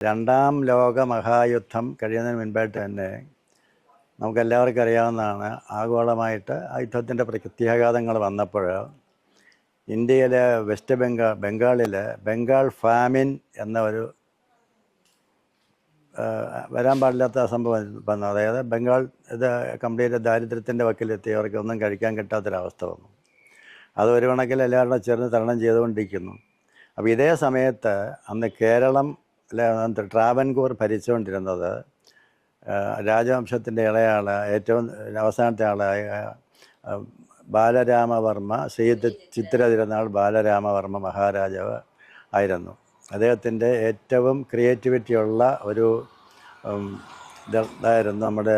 രണ്ടാം ലോക മഹായുദ്ധം കഴിയുന്നതിന് മുൻപായിട്ട് തന്നെ നമുക്കെല്ലാവർക്കും അറിയാവുന്നതാണ് ആഗോളമായിട്ട് ആ യുദ്ധത്തിന്റെ പ്രത്യാഘാതങ്ങൾ വന്നപ്പോൾ ഇന്ത്യയിലെ വെസ്റ്റ് ബംഗാൾ ബംഗാളിൽ ബംഗാൾ ഫാമിൻ എന്ന ഒരു വരാൻ പാടില്ലാത്ത സംഭവം വന്നു. അതായത് ബംഗാൾ ഇത് കംപ്ലീറ്റ് ദാരിദ്ര്യത്തിന്റെ വക്കിലെത്തിയവർക്ക് ഒന്നും കഴിക്കാൻ കിട്ടാത്തൊരവസ്ഥ വന്നു. അത് ഒരു കണക്കിൽ എല്ലാവരുടെ ചേർന്ന് തരണം ചെയ്തുകൊണ്ടിരിക്കുന്നു. അപ്പോൾ ഇതേ സമയത്ത് അന്ന് കേരളം അല്ലെ ട്രാവൻകൂർ ഭരിച്ചുകൊണ്ടിരുന്നത് രാജവംശത്തിന്റെ ഇളയാൾ ഏറ്റവും അവസാനത്തെ ആളായ ബാലരാമവർമ്മ ശ്രീത് ചിത്ര തിരുനാൾ ബാലരാമവർമ്മ മഹാരാജാവ് ആയിരുന്നു. അദ്ദേഹത്തിന്റെ ഏറ്റവും ക്രിയേറ്റിവിറ്റിയുള്ള ഒരു ഇതായിരുന്നു നമ്മുടെ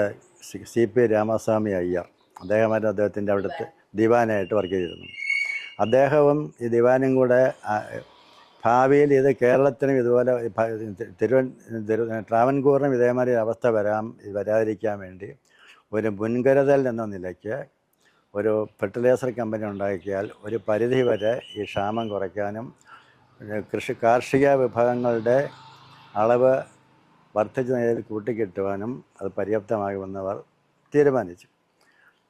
സി- പി രാമസ്വാമി അയ്യർ. അദ്ദേഹമായിരുന്നു അദ്ദേഹത്തിന്റെ അവിടുത്തെ ദിവാനായിട്ട് വർക്ക് ചെയ്തിരുന്നു അദ്ദേഹവും ഈ ദിവാനും കൂടെ ഭാവിയിൽ ഇത് കേരളത്തിനും ഇതുപോലെ തിരുവൻ തിരു ട്രാവൻകൂറിനും ഇതേമാതിരി അവസ്ഥ വരാം വരാതിരിക്കാൻ വേണ്ടി ഒരു മുൻകരുതൽ എന്ന നിലയ്ക്ക് ഒരു ഫെർട്ടിലൈസർ കമ്പനി ഉണ്ടാക്കിയാൽ ഒരു പരിധി വരെ ഈ ക്ഷാമം കുറയ്ക്കാനും കൃഷി കാർഷിക വിഭവങ്ങളുടെ അളവ് വർദ്ധിച്ച നിലയിൽ കൂട്ടിക്കിട്ടുവാനും അത് പര്യാപ്തമാകുമെന്നവർ തീരുമാനിച്ചു.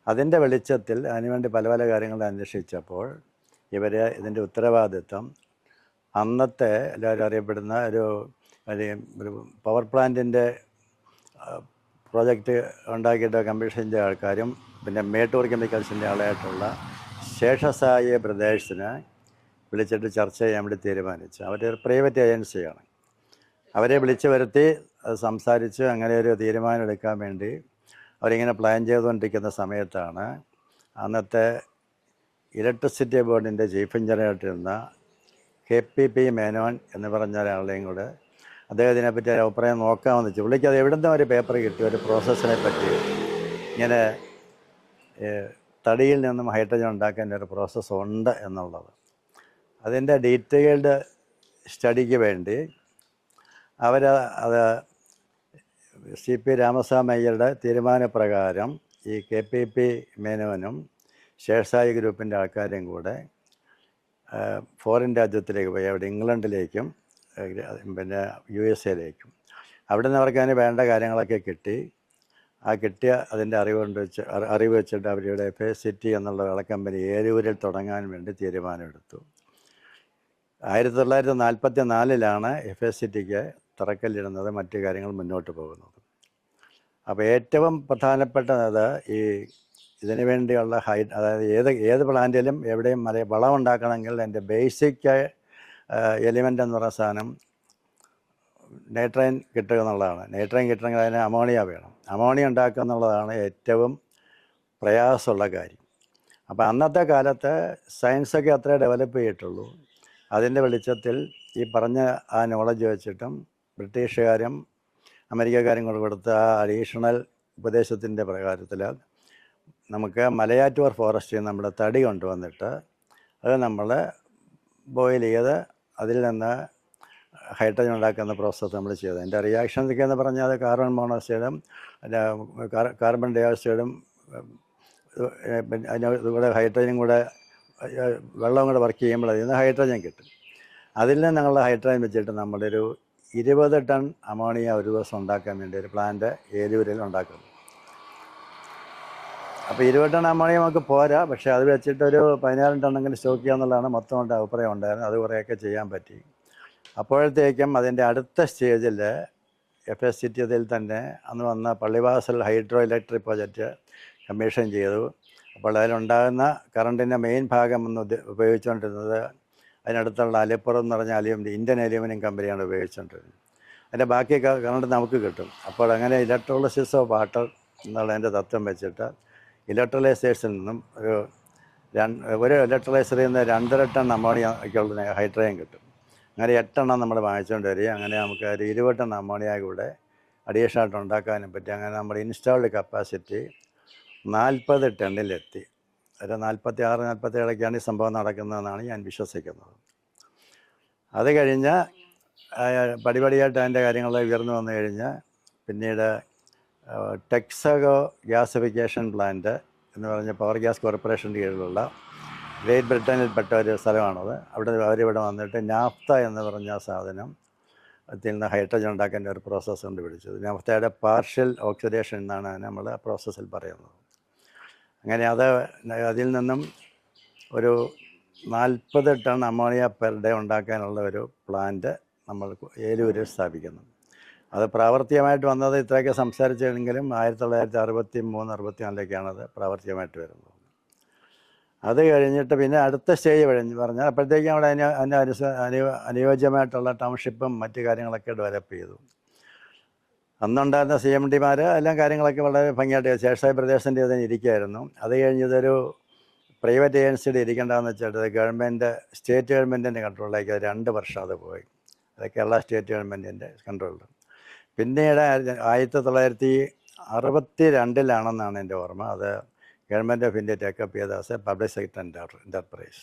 അതിന്റെ വെളിച്ചത്തിൽ അതിനുവേണ്ടി പല പല കാര്യങ്ങൾ അന്വേഷിച്ചപ്പോൾ ഇവർ ഇതിന്റെ ഉത്തരവാദിത്വം അന്നത്തെ എല്ലാവരും അറിയപ്പെടുന്ന ഒരു ഒരു പവർ പ്ലാന്റിന്റെ പ്രോജക്റ്റ് ഉണ്ടാക്കിയിട്ട് കമ്മീഷന്റെ ആൾക്കാരും പിന്നെ മേട്ടൂർ കെമിക്കൽസിന്റെ ആളായിട്ടുള്ള ശേഷസായ ബ്രദേഴ്സിനെ വിളിച്ചിട്ട് ചർച്ച ചെയ്യാൻ വേണ്ടി തീരുമാനിച്ചു. അവരൊരു പ്രൈവറ്റ് ഏജൻസിയാണ് അവരെ വിളിച്ചു വരുത്തി സംസാരിച്ച് അങ്ങനെ ഒരു തീരുമാനം എടുക്കാൻ വേണ്ടി അവരിങ്ങനെ പ്ലാൻ ചെയ്തുകൊണ്ടിരിക്കുന്ന സമയത്താണ് അന്നത്തെ ഇലക്ട്രിസിറ്റി ബോർഡിന്റെ ചീഫ് എഞ്ചിനീയറായിട്ടിരുന്ന കെ പി പി മേനോൻ എന്ന് പറഞ്ഞ ഒരാളുടെയും കൂടെ അദ്ദേഹത്തിനെ പറ്റി ഒരു അഭിപ്രായം നോക്കാമെന്ന് വെച്ചു. പുള്ളിക്ക് അത് എവിടെ ഒരു പേപ്പർ കിട്ടി ഒരു പ്രോസസ്സിനെ പറ്റി? ഇങ്ങനെ തടിയിൽ നിന്നും ഹൈഡ്രജൻ ഉണ്ടാക്കാൻ ഒരു പ്രോസസ്സ് ഉണ്ട് എന്നുള്ളത്. അതിന്റെ ഡീറ്റെയിൽഡ് സ്റ്റഡിക്ക് വേണ്ടി അവർ അത് സി പി രാമസ്വാമി അയ്യരുടെ തീരുമാനപ്രകാരം ഈ കെ പി പി മേനോനും ശേഷായി ഗ്രൂപ്പിന്റെ ആൾക്കാരും കൂടെ ഫോറിൻ രാജ്യത്തിലേക്ക് പോയി. അവിടെ ഇംഗ്ലണ്ടിലേക്കും പിന്നെ യു എസ് എയിലേക്കും. അവിടെ നിന്ന് അവർക്ക് അതിന് വേണ്ട കാര്യങ്ങളൊക്കെ കിട്ടി. ആ കിട്ടിയ അതിന്റെ അറിവ് കൊണ്ട് വെച്ച് അറിവ് വെച്ചിട്ട് എഫ് എ സിറ്റി എന്നുള്ള വിളക്കമ്പനി ഏരൂരിൽ തുടങ്ങാൻ വേണ്ടി തീരുമാനമെടുത്തു. ആയിരത്തി തൊള്ളായിരത്തി നാൽപ്പത്തി നാലിലാണ് എഫ് എസ് സിറ്റിക്ക് തറക്കല്ലിടുന്നത് മറ്റു കാര്യങ്ങൾ മുന്നോട്ട് പോകുന്നത്. അപ്പോൾ ഏറ്റവും പ്രധാനപ്പെട്ടത് ഈ ഇതിനു വേണ്ടിയുള്ള ഹൈ അതായത് ഏത് ഏത് പ്ലാന്റിലും എവിടെയും മല വളം ഉണ്ടാക്കണമെങ്കിൽ അതിന്റെ ബേസിക് എലിമെന്റ് എന്ന് പറയുന്ന സാധനം നൈട്രൈൻ കിട്ടുക എന്നുള്ളതാണ്. നൈട്രൈൻ കിട്ടണമെങ്കിൽ അതിന് അമോണിയ വേണം. അമോണിയ ഉണ്ടാക്കുക എന്നുള്ളതാണ് ഏറ്റവും പ്രയാസമുള്ള കാര്യം. അപ്പോൾ അന്നത്തെ കാലത്ത് സയൻസൊക്കെ അത്രേ ഡെവലപ്പ് ചെയ്തിട്ടുള്ളൂ. അതിന്റെ വെളിച്ചത്തിൽ ഈ പറഞ്ഞ ആ നോളജ് വെച്ചിട്ടും ബ്രിട്ടീഷുകാരും അമേരിക്കക്കാരും കൂടെ കൊടുത്ത ആ അഡീഷണൽ ഉപദേശത്തിന്റെ പ്രകാരത്തിൽ നമുക്ക് മലയാറ്റൂർ ഫോറസ്റ്റിൽ നമ്മൾ തടി കൊണ്ടുവന്നിട്ട് അത് നമ്മൾ ബോയിൽ ചെയ്ത് അതിൽ നിന്ന് ഹൈഡ്രജൻ ഉണ്ടാക്കുന്ന പ്രോസസ്സ് നമ്മൾ ചെയ്തത് അതിന്റെ റിയാക്ഷൻ എന്ന് പറഞ്ഞാൽ അത് കാർബൺ മോണോക്സൈഡും കാർബൺ ഡൈ ഓക്സൈഡും ഇതുകൂടെ ഹൈഡ്രജനും കൂടെ വെള്ളം കൂടെ വർക്ക് ചെയ്യുമ്പോൾ അതിൽ നിന്ന് ഹൈഡ്രജൻ കിട്ടും. അതിൽ നിന്ന് ഞങ്ങൾ ഹൈഡ്രജൻ വെച്ചിട്ട് നമ്മളൊരു ഇരുപത് ടൺ അമോണിയ ഒരു ദിവസം ഉണ്ടാക്കാൻ വേണ്ടി ഒരു പ്ലാന്റ് ഏലൂരിൽ ഉണ്ടാക്കുന്നു. അപ്പോൾ ഇരുപത് ടൺ അമോണിയ നമുക്ക് പോരാ. പക്ഷേ അത് വെച്ചിട്ട് ഒരു പതിനായിരം ടണ്ണെങ്കിലും സ്റ്റോക്ക് ചെയ്യുക എന്നുള്ളതാണ് മൊത്തം അഭിപ്രായം ഉണ്ടായിരുന്നത്. അത് കുറേയൊക്കെ ചെയ്യാൻ പറ്റി. അപ്പോഴത്തേക്കും അതിന്റെ അടുത്ത സ്റ്റേജിൽ എഫ് എസ് സിറ്റിയതിൽ തന്നെ അന്ന് വന്ന Pallivasal hydro electric project commission ചെയ്തു. അപ്പോൾ അതിലുണ്ടാകുന്ന കറണ്ടിന്റെ മെയിൻ ഭാഗം ഒന്ന് ഉപയോഗിച്ചുകൊണ്ടിരുന്നത് അതിനടുത്തുള്ള അലിപ്പുറം എന്ന് പറഞ്ഞ അലിയും ഇന്ത്യൻ അലുമിനിയം കമ്പനിയാണ് ഉപയോഗിച്ചുകൊണ്ടിരുന്നത്. അതിന്റെ ബാക്കി കറണ്ട് നമുക്ക് കിട്ടും. അപ്പോൾ അങ്ങനെ ഇലക്ട്രോളിസിസ് ഓഫ് വാട്ടർ എന്നുള്ള എന്നുള്ളതിന്റെ തത്വം വെച്ചിട്ട് ഇലക്ട്രലൈസേഴ്സിൽ നിന്നും ഒരു ഒരു ഇലക്ട്രലൈസറിൽ നിന്ന് രണ്ടര ടൺ അമോണിയക്കുള്ള ഹൈഡ്രജൻ കിട്ടും. അങ്ങനെ എട്ടെണ്ണം നമ്മൾ വാങ്ങിച്ചുകൊണ്ട് വരിക. അങ്ങനെ നമുക്ക് ഒരു ഇരുപത് ടൺ അമോണിയ കൂടെ അഡീഷണലായിട്ട് ഉണ്ടാക്കാനും പറ്റി. അങ്ങനെ നമ്മുടെ ഇൻസ്റ്റാൾഡ് കപ്പാസിറ്റി നാൽപ്പത് ടണ്ണിലെത്തി. ഒരു നാൽപ്പത്തി ആറ് നാൽപ്പത്തി ഏഴൊക്കെയാണ് ഈ സംഭവം നടക്കുന്നതെന്നാണ് ഞാൻ വിശ്വസിക്കുന്നത്. അത് കഴിഞ്ഞ് പടിപടിയായിട്ട് അതിന്റെ കാര്യങ്ങൾ ഉയർന്നു വന്നു കഴിഞ്ഞ് പിന്നീട് ടെക്സഗോ ഗ്യാസിഫിക്കേഷൻ പ്ലാന്റ് എന്ന് പറഞ്ഞ പവർ ഗ്യാസ് കോർപ്പറേഷന്റെ കീഴിലുള്ള ഗ്രേറ്റ് ബ്രിട്ടനിൽപ്പെട്ട ഒരു സ്ഥലമാണത്. അവിടെ അവരിവിടെ വന്നിട്ട് നാഫ്ത എന്ന് പറഞ്ഞ സാധനം അതിൽ നിന്ന് ഹൈഡ്രജൻ ഉണ്ടാക്കാൻ ഒരു പ്രോസസ്സ് കണ്ടുപിടിച്ചത്. നാഫ്തയുടെ പാർഷ്യൽ ഓക്സിഡേഷൻ എന്നാണ് നമ്മൾ ആ പ്രോസസ്സിൽ പറയുന്നത്. അങ്ങനെ അത് അതിൽ നിന്നും ഒരു നാൽപ്പത് ടൺ അമോണിയ പെർ ഡേ ഉണ്ടാക്കാനുള്ള ഒരു പ്ലാന്റ് നമ്മൾ ഏലൂരിൽ സ്ഥാപിക്കുന്നു അത് പ്രാവർത്തികമായിട്ട് വന്നത് ഇത്രയൊക്കെ സംസാരിച്ചെങ്കിലും ആയിരത്തി തൊള്ളായിരത്തി അറുപത്തി മൂന്ന് അറുപത്തി നാലിലേക്കാണ് അത് പ്രാവർത്തികമായിട്ട് വരുന്നത്. അത് കഴിഞ്ഞിട്ട് പിന്നെ അടുത്ത സ്റ്റേജ് കഴിഞ്ഞ് പറഞ്ഞാൽ അപ്പോഴത്തേക്കും അവിടെ അതിന് അതിന് അനുസ അനു അനുയോജ്യമായിട്ടുള്ള ടൗൺഷിപ്പും മറ്റു കാര്യങ്ങളൊക്കെ ഡെവലപ്പ് ചെയ്തു. അന്നുണ്ടായിരുന്ന സി എം ഡിമാർ എല്ലാം കാര്യങ്ങളൊക്കെ വളരെ ഭംഗിയായിട്ട്. ശേഷായി പ്രദേശത്തിന്റെ അതിന് ഇരിക്കുമായിരുന്നു അത് കഴിഞ്ഞ് ഇതൊരു പ്രൈവറ്റ് ഏജൻസിയുടെ ഇരിക്കേണ്ടതെന്ന് വെച്ചിട്ട് ഗവൺമെന്റ് സ്റ്റേറ്റ് ഗവൺമെന്റിന്റെ കൺട്രോളിലേക്ക് രണ്ട് വർഷം അത് പോയി. അത് കേരള സ്റ്റേറ്റ് ഗവൺമെന്റിന്റെ കൺട്രോളിൽ പിന്നീട് ആയിരത്തി തൊള്ളായിരത്തി അറുപത്തി രണ്ടിലാണെന്നാണ് എന്റെ ഓർമ്മ. അത് government of India take up ചെയ്ത ആസ് പബ്ലിക് സെക്ടർ എന്റർപ്രൈസ്.